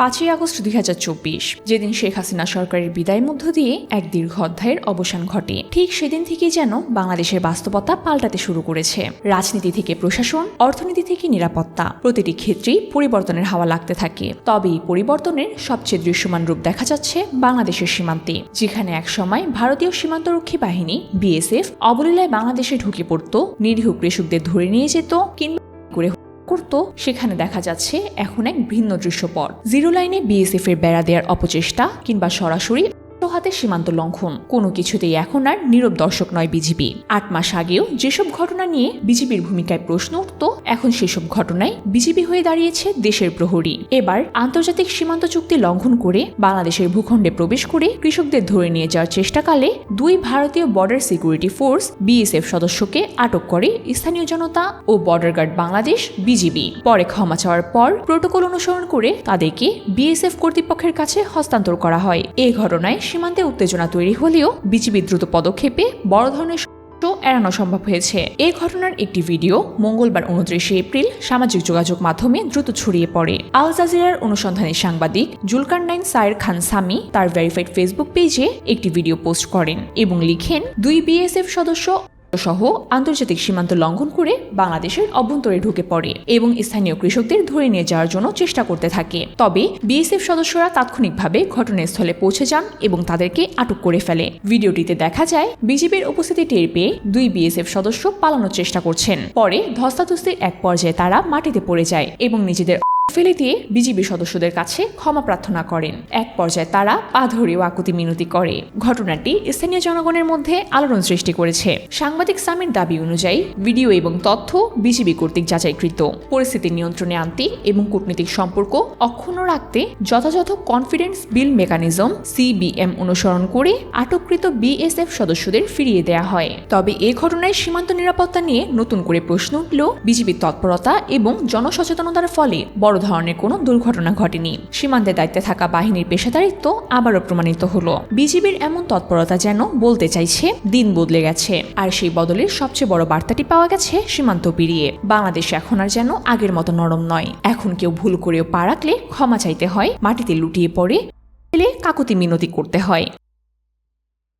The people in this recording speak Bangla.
পাঁচই আগস্ট দুই হাজার চব্বিশ, যেদিন শেখ হাসিনা সরকারের বিদায়ের মধ্য দিয়ে এক দীর্ঘ অধ্যায়ের অবসান ঘটে। ঠিক সেদিন থেকেই যেন বাংলাদেশের বাস্তবতা পাল্টাতে শুরু করেছে। রাজনীতি থেকে প্রশাসন, অর্থনীতি থেকে নিরাপত্তা, প্রতিটি ক্ষেত্রেই পরিবর্তনের হাওয়া লাগতে থাকে। তবে এই পরিবর্তনের সবচেয়ে দৃশ্যমান রূপ দেখা যাচ্ছে বাংলাদেশের সীমান্তে, যেখানে একসময় ভারতীয় সীমান্তরক্ষী বাহিনী, বিএসএফ, অবলীলায় বাংলাদেশে ঢুকে পড়ত, নিরীহ কৃষকদের ধরে নিয়ে যেত কিংবা করে করত, সেখানে দেখা যাচ্ছে এখন এক ভিন্ন দৃশ্যপট। জিরো লাইনে বিএসএফ এর বেড়া দেওয়ার অপচেষ্টা কিংবা সরাসরি হাতে সীমান্ত লঙ্ঘন। কোনো কিছুতেই এখন আর নীরব দর্শক নয় বিজিবি আট মাস আগেও যেসব ঘটনা নিয়ে বিজিবির ভূমিকায় প্রশ্ন উঠত, এখন সেসব ঘটনায় বিজিবি হয়ে দাঁড়িয়েছে দেশের প্রহরী। এবার আন্তর্জাতিক সীমান্ত চুক্তি লঙ্ঘন করে বাংলাদেশের ভূখণ্ডে প্রবেশ করে কৃষকদের ধরে নিয়ে যাওয়ার চেষ্টাকালে দুই ভারতীয় বর্ডার সিকিউরিটি ফোর্স বিএসএফ সদস্যকে আটক করে স্থানীয় জনতা ও বর্ডার গার্ড বাংলাদেশ বিজিবি পরে ক্ষমা চাওয়ার পর প্রোটোকল অনুসরণ করে তাদেরকে বিএসএফ কর্তৃপক্ষের কাছে হস্তান্তর করা হয়। এই ঘটনায় সীমান্তে উত্তেজনা তৈরি হলেও বিজিবি দ্রুত পদক্ষেপে বড় ধরনের এড়ানো সম্ভব হয়েছে। এই ঘটনার একটি ভিডিও মঙ্গলবার উনত্রিশে এপ্রিল সামাজিক যোগাযোগ মাধ্যমে দ্রুত ছড়িয়ে পড়ে। আল জাজিরার অনুসন্ধানী সাংবাদিক জুলকার নাইন সায়ের খান সামি তার ভেরিফাইড ফেসবুক পেজে একটি ভিডিও পোস্ট করেন এবং লিখেন, দুই বিএসএফ সদস্য সহ আন্তর্জাতিক সীমান্ত লঙ্ঘন করে বাংলাদেশের অভ্যন্তরে ঢুকে পড়ে এবং স্থানীয় কৃষকদের ধরে নিয়ে যাওয়ার জন্য চেষ্টা করতে থাকে। তবে বিএসএফ সদস্যরা তাৎক্ষণিকভাবে ঘটনাস্থলে পৌঁছে যান এবং তাদেরকে আটক করে ফেলে। ভিডিওটিতে দেখা যায়, বিজেপির উপস্থিতি টের পেয়ে দুই বিএসএফ সদস্য পালানোর চেষ্টা করছেন। পরে ধস্তাধস্তির এক পর্যায়ে তারা মাটিতে পড়ে যায় এবং নিজেদের ফেলে দিয়ে বিজিবি সদস্যদের কাছে ক্ষমা প্রার্থনা করেন। এক পর্যায়ে তারা পা ধরেও আকুতি মিনতি করে। ঘটনাটি স্থানীয় জনগণের মধ্যে আলোড়ন সৃষ্টি করেছে। সাংবাদিক সামির দাবি অনুযায়ী, ভিডিও এবং তথ্য বিজিবি কর্তৃক যাচাইকৃত। পরিস্থিতি নিয়ন্ত্রণে আনতে এবং কূটনীতিক সম্পর্ক অক্ষুণ্ণ রাখতে যথাযথ কনফিডেন্স বিল মেকানিজম সিবিএম অনুসরণ করে আটককৃত বিএসএফ সদস্যদের ফিরিয়ে দেয়া হয়। তবে এ ঘটনায় সীমান্ত নিরাপত্তা নিয়ে নতুন করে প্রশ্ন উঠল বিজিবির তৎপরতা এবং জনসচেতনতার ফলে বড় ধরনের কোনো দুর্ঘটনা ঘটেনি। সীমান্তে দায়িত্বে থাকা বাহিনীর পেশাদারিত্ব আবারও প্রমাণিত হলো। বিজিবির এমন তৎপরতা যেন বলতে চাইছে, দিন বদলে গেছে। আর সেই বদলের সবচেয়ে বড় বার্তাটি পাওয়া গেছে সীমান্ত পেরিয়ে। বাংলাদেশ এখন আর যেন আগের মতো নরম নয়। এখন কেউ ভুল করেও পা রাখলে ক্ষমা চাইতে হয়, মাটিতে লুটিয়ে পড়ে কাকুতি মিনতি করতে হয়।